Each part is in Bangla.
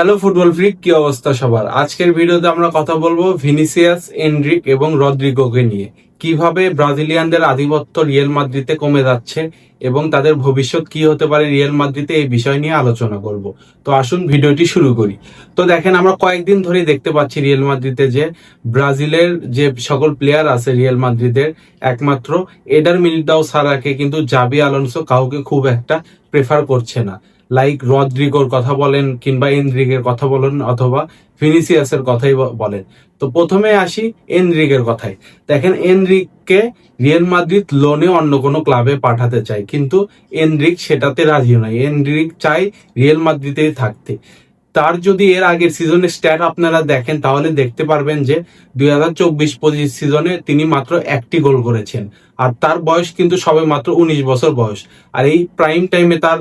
হ্যালো, ফুটবল ফ্রিক, কি অবস্থা সবার? আজকের ভিডিওতে আমরা কথা বলব ভিনিসিয়াস এনড্রিক এবং রদ্রিগোকে নিয়ে। কীভাবে ব্রাজিলিয়ানদের আধিপত্য রিয়েল মাদ্রিদে কমে যাচ্ছে এবং তাদের ভবিষ্যৎ কি হতে পারে রিয়েল মাদ্রিদে এই বিষয় নিয়ে আলোচনা করব। তো আসুন ভিডিওটি শুরু করি। তো দেখেন, আমরা কয়েকদিন ধরেই দেখতে পাচ্ছি রিয়েল মাদ্রিদে যে ব্রাজিলের যে সকল প্লেয়ার আছে রিয়েল মাদ্রিদের একমাত্র, এডার মিলিটাও সারাকে কিন্তু জাবি আলোনসো কাউকে খুব একটা প্রেফার করছে না। লাইক রদ্রিগোর কথা বলেন কিংবা এনরিকের কথা বলেন অথবা ফিনিসিয়াসের কথাই বলেন। তো প্রথমে আসি এনরিকের কথায়। দেখেন এনরিককে রিয়েল মাদ্রিদ লোনে অন্য কোনো ক্লাবে পাঠাতে চায়, কিন্তু এনরিক সেটাতে রাজি নয়। এনরিক চাই রিয়েল মাদ্রিদেই থাকতে। তার যদি এর আগের সিজনের স্ট্যাট আপনারা দেখেন, তাহলে দেখতে পারবেন যে দুই হাজার চব্বিশ পঁচিশ সিজনে তিনি মাত্র একটি গোল করেছেন। আর তার বয়স কিন্তু সবে মাত্র উনিশ বছর বয়স। আর এই প্রাইম টাইমে তার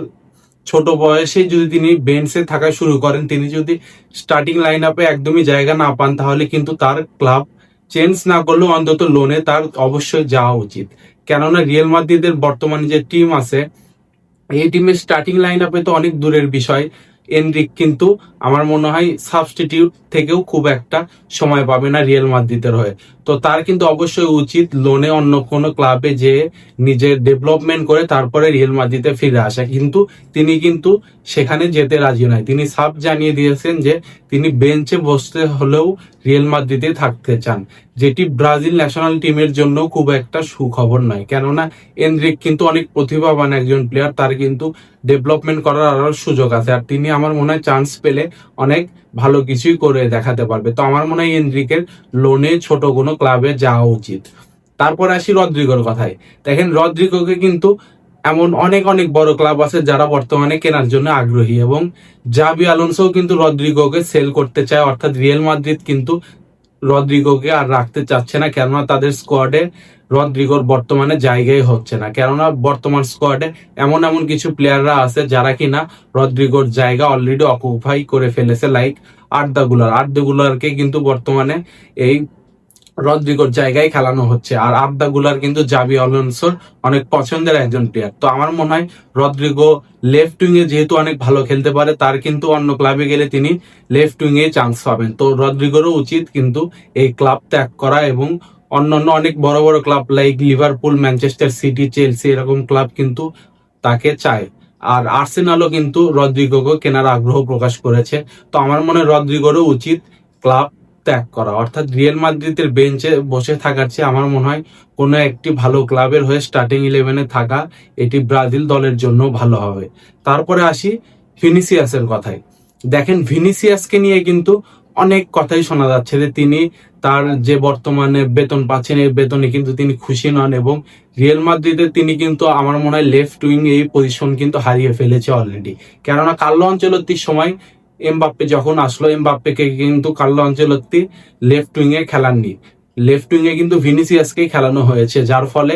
ছোট বয়সে যদি তিনি বেঞ্চে থাকা শুরু করেন, তিনি যদি স্টার্টিং লাইন আপে একদমই জায়গা না পান, তাহলে কিন্তু তার ক্লাব চেঞ্জ না করলেও অন্তত লোনে তার অবশ্যই যাওয়া উচিত। কেননা রিয়েল মাদ্রিদের বর্তমানে যে টিম আছে, এই টিমের স্টার্টিং লাইন আপে তো অনেক দূরের বিষয়। এনরিক কিন্তু আমার মনে হয় সাবস্টিটিউট থেকেও খুব একটা সময় পাবে না রিয়েল মাদ্রিদের হয়ে। তো তার কিন্তু অবশ্যই উচিত লোনে অন্য কোনো ক্লাবে যে নিজের ডেভেলপমেন্ট করে তারপরে রিয়েল মাদ্রিদে ফিরে আসা। কিন্তু তিনি কিন্তু সেখানে যেতে রাজি নয়। তিনি সাফ জানিয়ে দিয়েছেন যে তিনি বেঞ্চে বসতে হলেও রিয়েল মাদ্রিদে থাকতে চান। যেটি ব্রাজিল ন্যাশনাল টিমের জন্য খুব একটা সুখবর নয়। কেননা, এনরিক কিন্তু অনেক প্রতিভাবান একজন প্লেয়ার তার কিন্তু ডেভেলপমেন্ট করার আরও সুযোগ আছে। আর তিনি আমার মনে হয় চান্স পেলে অনেক ভালো কিছুই করে দেখাতে পারবে। তো আমার মনে হয় এনরিকের লোনে ছোট কোনো ক্লাবে যাওয়া উচিত। তারপর আসি রদ্রিগোর কথায়। দেখেন, রদ্রিগোকে কিন্তু এমন অনেক অনেক বড় ক্লাব আছে যারা বর্তমানে কেনার জন্য আগ্রহী এবং জাবি আলোনসো কিন্তু রদ্রিগোকে সেল করতে চায়। অর্থাৎ রিয়েল মাদ্রিদ কিন্তু রদ্রিগোকে আর রাখতে চাচ্ছে না, কেননা তাদের স্কোয়াডে রদ্রিগোর বর্তমানে জায়গায় হচ্ছে না। কেননা বর্তমান স্কোয়াডে এমন এমন কিছু প্লেয়াররা আছে যারা কিনা রদ্রিগোর জায়গা অলরেডি অকুপাই করে ফেলেছে লাইক আর্দাগুলার। আর্দাগুলারকে কিন্তু বর্তমানে এই রদ্রিগোর জায়গায় খেলানো হচ্ছে। আর আবদা আর্দাগুলার কিন্তু জাবি অলনসোর অনেক পছন্দের একজন প্লেয়ার তো আমার মনে হয় রদ্রিগো লেফট উইং এ যেহেতু অনেক ভালো খেলতে পারে, তার কিন্তু অন্য ক্লাবে গেলে তিনি লেফট উইং এ চান্স পাবেন। তো রদ্রিগোরও উচিত কিন্তু এই ক্লাব ত্যাগ করা এবং অন্যান্য অনেক বড় বড় club like Liverpool Manchester City Chelsea এরকম ক্লাব কিন্তু তাকে চায়। আর আর্সেনালও কিন্তু রদ্রিগোকে কেনার আগ্রহ প্রকাশ করেছে। তো আমার মনে হয় রদ্রিগোরও উচিত ক্লাব ত্যাগ করা। অর্থাৎ রিয়েল মাদ্রিদের বেঞ্চে বসে থাকার চেয়ে আমার মনে হয় কোনো একটি ভালো ক্লাবের হয়ে স্টার্টিং ইলেভেনে থাকা এটি ব্রাজিল দলের জন্য ভালো হবে। তারপরে আসি ভিনিসিয়াসের কথায়। দেখেন ভিনিসিয়াসকে নিয়ে কিন্তু অনেক কথাই শোনা যাচ্ছে যে তিনি তার যে বর্তমানে বেতন পাচ্ছেন, এই বেতনে কিন্তু তিনি খুশি নন এবং রিয়েল মাদ্রিদে তিনি কিন্তু আমার মনে হয় লেফট উইং এই পজিশন কিন্তু হারিয়ে ফেলেছে অলরেডি কেননা কার্লো অঞ্চলতির সময় এমবাপ্পে যখন আসলো, এমবাপ্পেকে কিন্তু কার্লো অঞ্চলত্তি লেফট উইং এ খেলাননি। লেফট উইং এ কিন্তু ভিনিসিয়াসকেই খেলানো হয়েছে, যার ফলে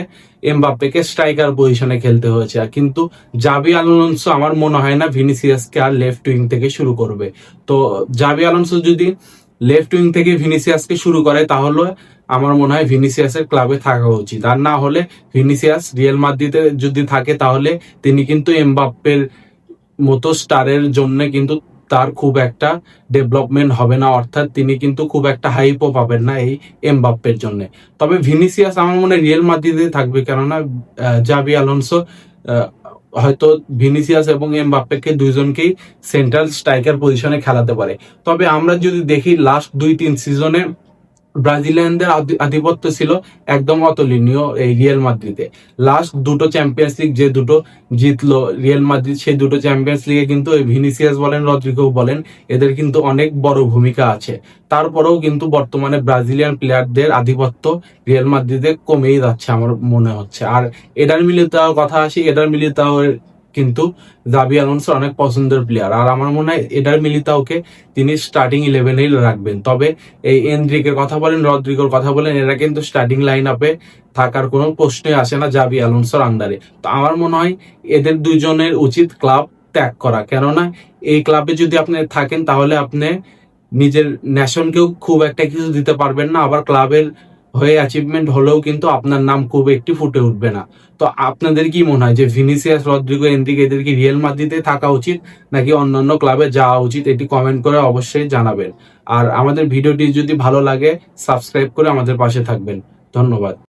এমবাপ্পেকে স্ট্রাইকার পজিশনে খেলতে হয়েছে। কিন্তু জাবি আলোনসো, আমার মনে হয় না ভিনিসিয়াসকে আর লেফট উইং থেকে শুরু করবে। তো জাবি আলোনসো যদি লেফট উইং থেকে ভিনিসিয়াসকে শুরু করে, তাহলে আমার মনে হয় ভিনিসিয়াসের ক্লাবে থাকা উচিত। আর না হলে ভিনিসিয়াস রিয়েল মাদ্রিদে যদি থাকে, তাহলে তিনি কিন্তু এমবাপ্পের মতো স্টারের জন্য কিন্তু তার খুব একটা ডেভেলপমেন্ট হবে না, অর্থাৎ তিনি কিন্তু খুব একটা হাইপও পাবেন না এই এমবাপ্পের জন্য। তবে ভিনিসিয়াস আমার মনে রিয়েল মাদ্রিদে থাকবে, কেননা জাবি আলোনসো হয়তো ভিনিসিয়াস এবং এমবাপ্পেকে দুইজনকেই সেন্ট্রাল স্ট্রাইকার পজিশনে খেলাতে পারে। তবে আমরা যদি দেখি লাস্ট দুই তিন সিজনে ব্রাজিলিয়ানদের আধি- আধিপত্য ছিল একদম অতুলনীয় এই রিয়েল মাদ্রিদে লাস্ট দুটো চ্যাম্পিয়ন্স লিগ যে দুটো জিতলো রিয়েল মাদ্রিদ সেই দুটো চ্যাম্পিয়ন্স লিগে কিন্তু ভিনিসিয়াস বলেন রদ্রিগো বলেন, এদের কিন্তু অনেক বড় ভূমিকা আছে। তারপরেও কিন্তু বর্তমানে ব্রাজিলিয়ান প্লেয়ারদের আধিপত্য রিয়েল মাদ্রিদে কমেই যাচ্ছে, আমার মনে হচ্ছে। আর এডার মিলিতাও কথা আসি, এডার মিলিতাও কিন্তু জাবি আলোনসো অনেক পছন্দের প্লেয়ার আর আমার মনে হয় এডার মিলিতাওকে তিনি স্টার্টিং ইলেভেনেই রাখবেন। তবে এই এন্দ্রিকের কথা বলেন, রদ্রিগোর কথা বলেন, এরা কিন্তু স্টার্টিং লাইন আপে থাকার কোনো প্রশ্নই আসে না জাবি আলোনসোর আন্ডারে তো আমার মনে হয় এদের দুজনের উচিত ক্লাব ত্যাগ করা। কেননা এই ক্লাবে যদি আপনি থাকেন তাহলে আপনি নিজের ন্যাশনকেও খুব একটা কিছু দিতে পারবেন না। আবার ক্লাবের হয়ে অ্যাচিভমেন্ট হলেও কিন্তু আপনার নাম খুব একটি ফুটে উঠবে না। তো আপনাদের কি মনে হয় যে ভিনিসিয়াস রদ্রিগো এন্দিকে এদের কি রিয়েল মাদ্রিদে থাকা উচিত নাকি অন্যান্য ক্লাবে যাওয়া উচিত এটি কমেন্ট করে অবশ্যই জানাবেন। আর আমাদের ভিডিওটি যদি ভালো লাগে সাবস্ক্রাইব করে আমাদের পাশে থাকবেন। ধন্যবাদ।